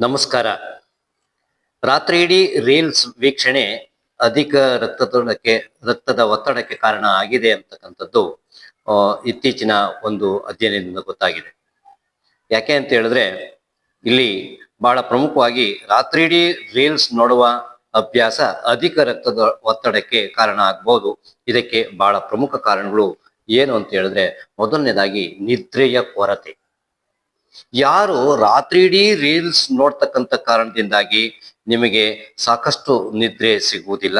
ನಮಸ್ಕಾರ. ರಾತ್ರಿ ಇಡೀ ರೀಲ್ಸ್ ವೀಕ್ಷಣೆ ಅಧಿಕ ರಕ್ತದೊತ್ತಡಕ್ಕೆ ರಕ್ತದ ಒತ್ತಡಕ್ಕೆ ಕಾರಣ ಆಗಿದೆ ಅಂತಕ್ಕಂಥದ್ದು ಇತ್ತೀಚಿನ ಒಂದು ಅಧ್ಯಯನದಿಂದ ಗೊತ್ತಾಗಿದೆ. ಯಾಕೆ ಅಂತ ಹೇಳಿದ್ರೆ, ಇಲ್ಲಿ ಬಹಳ ಪ್ರಮುಖವಾಗಿ ರಾತ್ರಿ ಇಡೀ ರೀಲ್ಸ್ ನೋಡುವ ಅಭ್ಯಾಸ ಅಧಿಕ ರಕ್ತದ ಒತ್ತಡಕ್ಕೆ ಕಾರಣ ಆಗ್ಬಹುದು ಇದಕ್ಕೆ ಬಹಳ ಪ್ರಮುಖ ಕಾರಣಗಳು ಏನು ಅಂತ ಹೇಳಿದ್ರೆ, ಮೊದಲನೇದಾಗಿ ನಿದ್ರೆಯ ಕೊರತೆ. ಯಾರು ರಾತ್ರಿ ಇಡೀ ರೀಲ್ಸ್ ನೋಡ್ತಕ್ಕಂಥ ಕಾರಣದಿಂದಾಗಿ ನಿಮಗೆ ಸಾಕಷ್ಟು ನಿದ್ರೆ ಸಿಗುವುದಿಲ್ಲ.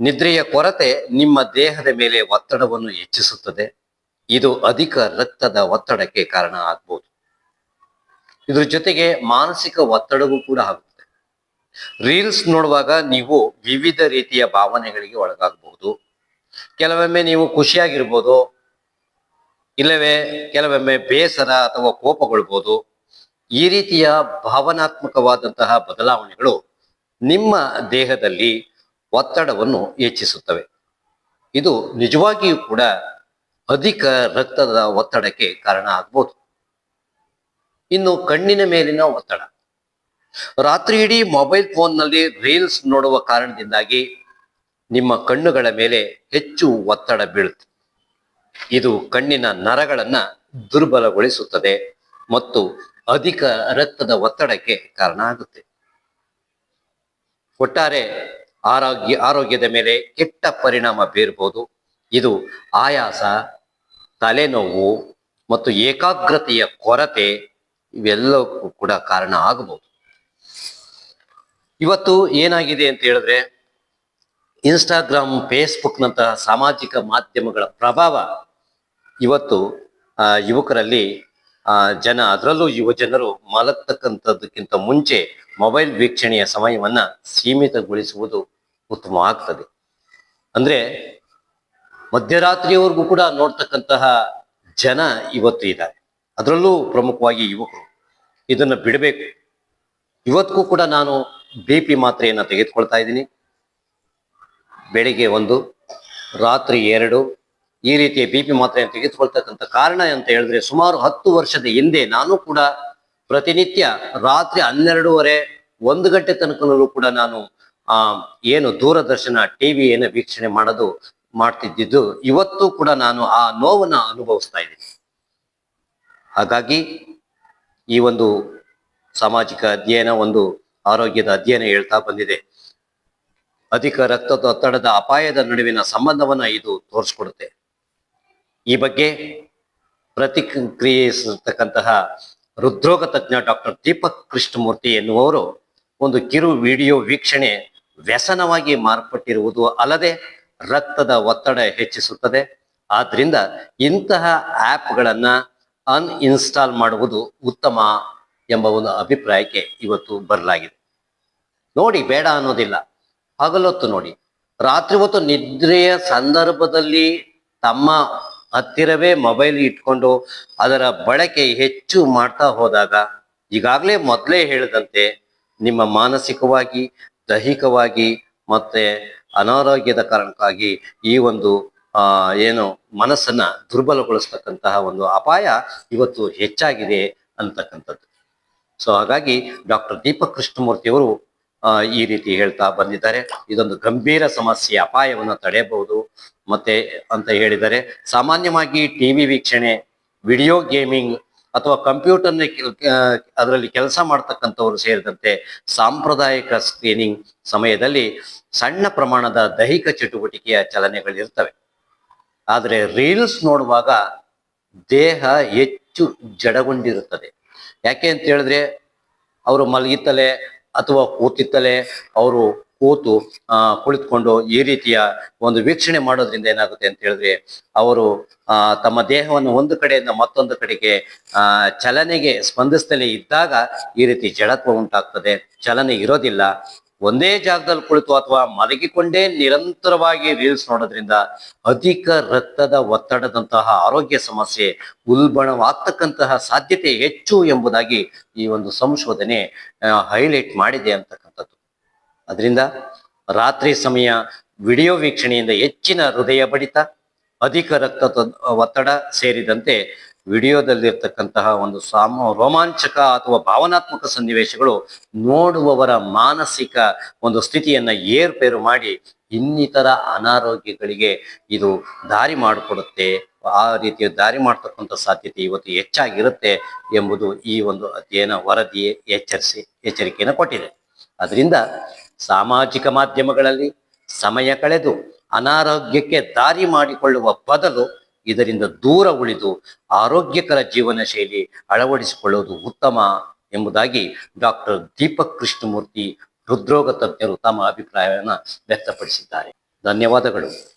ನಿದ್ರೆಯ ಕೊರತೆ ನಿಮ್ಮ ದೇಹದ ಮೇಲೆ ಒತ್ತಡವನ್ನು ಹೆಚ್ಚಿಸುತ್ತದೆ. ಇದು ಅಧಿಕ ರಕ್ತದ ಒತ್ತಡಕ್ಕೆ ಕಾರಣ ಆಗ್ಬೋದು. ಇದ್ರ ಜೊತೆಗೆ ಮಾನಸಿಕ ಒತ್ತಡವೂ ಕೂಡ ಆಗುತ್ತೆ. ರೀಲ್ಸ್ ನೋಡುವಾಗ ನೀವು ವಿವಿಧ ರೀತಿಯ ಭಾವನೆಗಳಿಗೆ ಒಳಗಾಗಬಹುದು ಕೆಲವೊಮ್ಮೆ ನೀವು ಖುಷಿಯಾಗಿರ್ಬೋದು. ಇಲ್ಲವೇ ಕೆಲವೊಮ್ಮೆ ಬೇಸರ ಅಥವಾ ಕೋಪಗೊಳ್ಬೋದು. ಈ ರೀತಿಯ ಭಾವನಾತ್ಮಕವಾದಂತಹ ಬದಲಾವಣೆಗಳು ನಿಮ್ಮ ದೇಹದಲ್ಲಿ ಒತ್ತಡವನ್ನು ಹೆಚ್ಚಿಸುತ್ತವೆ. ಇದು ನಿಜವಾಗಿಯೂ ಕೂಡ ಅಧಿಕ ರಕ್ತದ ಒತ್ತಡಕ್ಕೆ ಕಾರಣ ಆಗ್ಬೋದು. ಇನ್ನು ಕಣ್ಣಿನ ಮೇಲಿನ ಒತ್ತಡ. ರಾತ್ರಿ ಇಡೀ ಮೊಬೈಲ್ ಫೋನ್ನಲ್ಲಿ ರೀಲ್ಸ್ ನೋಡುವ ಕಾರಣದಿಂದಾಗಿ ನಿಮ್ಮ ಕಣ್ಣುಗಳ ಮೇಲೆ ಹೆಚ್ಚು ಒತ್ತಡ ಬೀಳುತ್ತೆ. ಇದು ಕಣ್ಣಿನ ನರಗಳನ್ನ ದುರ್ಬಲಗೊಳಿಸುತ್ತದೆ ಮತ್ತು ಅಧಿಕ ರಕ್ತದ ಒತ್ತಡಕ್ಕೆ ಕಾರಣ ಆಗುತ್ತೆ. ಒಟ್ಟಾರೆ ಆರೋಗ್ಯ, ಆರೋಗ್ಯದ ಮೇಲೆ ಕೆಟ್ಟ ಪರಿಣಾಮ ಬೀರಬಹುದು ಇದು ಆಯಾಸ, ತಲೆನೋವು ಮತ್ತು ಏಕಾಗ್ರತೆಯ ಕೊರತೆ ಇವೆಲ್ಲಕ್ಕೂ ಕೂಡ ಕಾರಣ ಆಗಬಹುದು ಇವತ್ತು ಏನಾಗಿದೆ ಅಂತ ಹೇಳಿದ್ರೆ, ಇನ್ಸ್ಟಾಗ್ರಾಮ್, ಫೇಸ್ಬುಕ್ನಂತಹ ಸಾಮಾಜಿಕ ಮಾಧ್ಯಮಗಳ ಪ್ರಭಾವ ಇವತ್ತು ಯುವಕರಲ್ಲಿ ಜನ, ಅದರಲ್ಲೂ ಯುವ ಜನರು ಮಲಗ್ತಕ್ಕಂಥದ್ದಕ್ಕಿಂತ ಮುಂಚೆ ಮೊಬೈಲ್ ವೀಕ್ಷಣೆಯ ಸಮಯವನ್ನ ಸೀಮಿತಗೊಳಿಸುವುದು ಉತ್ತಮ ಆಗ್ತದೆ. ಅಂದ್ರೆ ಮಧ್ಯರಾತ್ರಿಯವರೆಗೂ ಕೂಡ ನೋಡ್ತಕ್ಕಂತಹ ಜನ ಇವತ್ತು ಇದ್ದಾರೆ. ಅದರಲ್ಲೂ ಪ್ರಮುಖವಾಗಿ ಯುವಕರು ಇದನ್ನ ಬಿಡಬೇಕು. ಇವತ್ತಿಗೂ ಕೂಡ ನಾನು ಬಿ ಪಿ ಮಾತ್ರೆಯನ್ನು ತೆಗೆದುಕೊಳ್ತಾ ಇದ್ದೀನಿ. ಬೆಳಿಗ್ಗೆ ಒಂದು, ರಾತ್ರಿ ಎರಡು ಈ ರೀತಿಯ ಬಿ ಪಿ ಮಾತ್ರೆಯನ್ನು ತೆಗೆದುಕೊಳ್ತಕ್ಕಂಥ ಕಾರಣ ಅಂತ ಹೇಳಿದ್ರೆ ಸುಮಾರು ಹತ್ತು ವರ್ಷದ ಹಿಂದೆ ನಾನು ಕೂಡ ಪ್ರತಿನಿತ್ಯ ರಾತ್ರಿ ಹನ್ನೆರಡೂವರೆ ಒಂದು ಗಂಟೆ ತನಕನೂ ಕೂಡ ನಾನು, ಆ, ಏನು ದೂರದರ್ಶನ, ಟಿವಿಯನ್ನು ವೀಕ್ಷಣೆ ಮಾಡೋದು, ಮಾಡ್ತಿದ್ದಿದ್ದು ಇವತ್ತು ಕೂಡ ನಾನು ಆ ನೋವನ್ನ ಅನುಭವಿಸ್ತಾ ಇದ್ದೀನಿ. ಹಾಗಾಗಿ ಈ ಒಂದು ಸಾಮಾಜಿಕ ಅಧ್ಯಯನ, ಒಂದು ಆರೋಗ್ಯದ ಅಧ್ಯಯನ ಹೇಳ್ತಾ ಬಂದಿದೆ. ಅಧಿಕ ರಕ್ತದ ಒತ್ತಡದ ಅಪಾಯದ ನಡುವಿನ ಸಂಬಂಧವನ್ನ ಇದು ತೋರಿಸ್ಕೊಡುತ್ತೆ. ಈ ಬಗ್ಗೆ ಪ್ರತಿಕ್ರಿಯಿಸತಕ್ಕಂತಹ ಹೃದ್ರೋಗ ತಜ್ಞ ಡಾಕ್ಟರ್ ದೀಪಕ್ ಕೃಷ್ಣಮೂರ್ತಿ ಎನ್ನುವವರು ಒಂದು ಕಿರು ವಿಡಿಯೋ ವೀಕ್ಷಣೆ ವ್ಯಸನವಾಗಿ ಮಾರ್ಪಟ್ಟಿರುವುದು ಅಲ್ಲದೆ ರಕ್ತದ ಒತ್ತಡ ಹೆಚ್ಚಿಸುತ್ತದೆ. ಆದ್ರಿಂದ ಇಂತಹ ಆ್ಯಪ್ಗಳನ್ನು ಅನ್ಇನ್ಸ್ಟಾಲ್ ಮಾಡುವುದು ಉತ್ತಮ ಎಂಬ ಒಂದು ಅಭಿಪ್ರಾಯಕ್ಕೆ ಇವತ್ತು ಬರಲಾಗಿದೆ. ನೋಡಿ, ಬೇಡ ಅನ್ನೋದಿಲ್ಲ. ಹಗಲೊತ್ತು ನೋಡಿ. ರಾತ್ರಿ ಹೊತ್ತು ನಿದ್ರೆಯ ಸಂದರ್ಭದಲ್ಲಿ ತಮ್ಮ ಹತ್ತಿರವೇ ಮೊಬೈಲ್ ಇಟ್ಕೊಂಡು ಅದರ ಬಳಕೆ ಹೆಚ್ಚು ಮಾಡ್ತಾ ಹೋದಾಗ ಈಗಾಗಲೇ ಮೊದಲೇ ಹೇಳಿದಂತೆ ನಿಮ್ಮ ಮಾನಸಿಕವಾಗಿ, ದೈಹಿಕವಾಗಿ ಮತ್ತೆ ಅನಾರೋಗ್ಯದ ಕಾರಣಕ್ಕಾಗಿ ಈ ಒಂದು ಏನು ಮನಸ್ಸನ್ನ ದುರ್ಬಲಗೊಳಿಸ್ತಕ್ಕಂತಹ ಒಂದು ಅಪಾಯ ಇವತ್ತು ಹೆಚ್ಚಾಗಿದೆ ಅಂತಕ್ಕಂಥದ್ದು. ಸೊ ಹಾಗಾಗಿ ಡಾಕ್ಟರ್ ದೀಪಕ್ ಕೃಷ್ಣಮೂರ್ತಿಯವರು ಈ ರೀತಿ ಹೇಳ್ತಾ ಬಂದಿದ್ದಾರೆ. ಇದೊಂದು ಗಂಭೀರ ಸಮಸ್ಯೆ, ಅಪಾಯವನ್ನು ತಡೆಯಬಹುದು. ಮತ್ತೆ ಅಂತ ಹೇಳಿದ್ದಾರೆ ಸಾಮಾನ್ಯವಾಗಿ ಟಿವಿ ವೀಕ್ಷಣೆ, ವಿಡಿಯೋ ಗೇಮಿಂಗ್ ಅಥವಾ ಕಂಪ್ಯೂಟರ್ನ ಅದರಲ್ಲಿ ಕೆಲಸ ಮಾಡ್ತಕ್ಕಂಥವ್ರು ಸೇರಿದಂತೆ ಸಾಂಪ್ರದಾಯಿಕ ಸ್ಕ್ರೀನಿಂಗ್ ಸಮಯದಲ್ಲಿ ಸಣ್ಣ ಪ್ರಮಾಣದ ದೈಹಿಕ ಚಟುವಟಿಕೆಯ ಚಲನೆಗಳಿರ್ತವೆ. ಆದರೆ ರೀಲ್ಸ್ ನೋಡುವಾಗ ದೇಹ ಹೆಚ್ಚು ಜಡಗೊಂಡಿರುತ್ತದೆ. ಯಾಕೆ ಅಂತ ಹೇಳಿದ್ರೆ, ಅವರು ಮಲಗಿತ್ತಲೇ ಅಥವಾ ಕೂತಿತ್ತಲೇ ಅವರು ಕೂತು, ಆ, ಕುಳಿತುಕೊಂಡು ಈ ರೀತಿಯ ಒಂದು ವೀಕ್ಷಣೆ ಮಾಡೋದ್ರಿಂದ ಏನಾಗುತ್ತೆ ಅಂತ ಹೇಳಿದ್ರೆ, ಅವರು, ಆ, ತಮ್ಮ ದೇಹವನ್ನು ಒಂದು ಕಡೆಯಿಂದ ಮತ್ತೊಂದು ಕಡೆಗೆ, ಆ, ಚಲನೆಗೆ ಸ್ಪಂದಿಸ್ತಲೇ ಇದ್ದಾಗ ಈ ರೀತಿ ಜಡತ್ವ ಉಂಟಾಗ್ತದೆ. ಚಲನೆ ಇರೋದಿಲ್ಲ. ಒಂದೇ ಜಾಗದಲ್ಲಿ ಕುಳಿತು ಅಥವಾ ಮಲಗಿಕೊಂಡೇ ನಿರಂತರವಾಗಿ ರೀಲ್ಸ್ ನೋಡೋದ್ರಿಂದ ಅಧಿಕ ರಕ್ತದ ಒತ್ತಡದಂತಹ ಆರೋಗ್ಯ ಸಮಸ್ಯೆ ಉಲ್ಬಣವಾಗ್ತಕ್ಕಂತಹ ಸಾಧ್ಯತೆ ಹೆಚ್ಚು ಎಂಬುದಾಗಿ ಈ ಒಂದು ಸಂಶೋಧನೆ ಹೈಲೈಟ್ ಮಾಡಿದೆ ಅಂತಕ್ಕಂಥದ್ದು. ಅದರಿಂದ ರಾತ್ರಿ ಸಮಯ ವಿಡಿಯೋ ವೀಕ್ಷಣೆಯಿಂದ ಹೆಚ್ಚಿನ ಹೃದಯ ಬಡಿತ, ಅಧಿಕ ರಕ್ತದ ಒತ್ತಡ ಸೇರಿದಂತೆ ವಿಡಿಯೋದಲ್ಲಿರ್ತಕ್ಕಂತಹ ಒಂದು ಸಾಮ, ರೋಮಾಂಚಕ ಅಥವಾ ಭಾವನಾತ್ಮಕ ಸನ್ನಿವೇಶಗಳು ನೋಡುವವರ ಮಾನಸಿಕ ಒಂದು ಸ್ಥಿತಿಯನ್ನ ಏರ್ಪೇರು ಮಾಡಿ ಇನ್ನಿತರ ಅನಾರೋಗ್ಯಗಳಿಗೆ ಇದು ದಾರಿ ಮಾಡಿಕೊಡುತ್ತೆ. ಆ ರೀತಿಯ ದಾರಿ ಮಾಡ್ತಕ್ಕಂಥ ಸಾಧ್ಯತೆ ಇವತ್ತು ಹೆಚ್ಚಾಗಿರುತ್ತೆ ಎಂಬುದು ಈ ಒಂದು ಅಧ್ಯಯನ ವರದಿ ಎಚ್ಚರಿಸಿ, ಎಚ್ಚರಿಕೆಯನ್ನು ಕೊಟ್ಟಿದೆ. ಅದರಿಂದ ಸಾಮಾಜಿಕ ಮಾಧ್ಯಮಗಳಲ್ಲಿ ಸಮಯ ಕಳೆದು ಅನಾರೋಗ್ಯಕ್ಕೆ ದಾರಿ ಮಾಡಿಕೊಳ್ಳುವ ಬದಲು ಇದರಿಂದ ದೂರ ಉಳಿದು ಆರೋಗ್ಯಕರ ಜೀವನ ಶೈಲಿ ಅಳವಡಿಸಿಕೊಳ್ಳುವುದು ಉತ್ತಮ ಎಂಬುದಾಗಿ ಡಾಕ್ಟರ್ ದೀಪಕ್ ಕೃಷ್ಣಮೂರ್ತಿ ಹೃದ್ರೋಗ ತಜ್ಞರು ತಮ್ಮ ಅಭಿಪ್ರಾಯವನ್ನು ವ್ಯಕ್ತಪಡಿಸಿದ್ದಾರೆ. ಧನ್ಯವಾದಗಳು.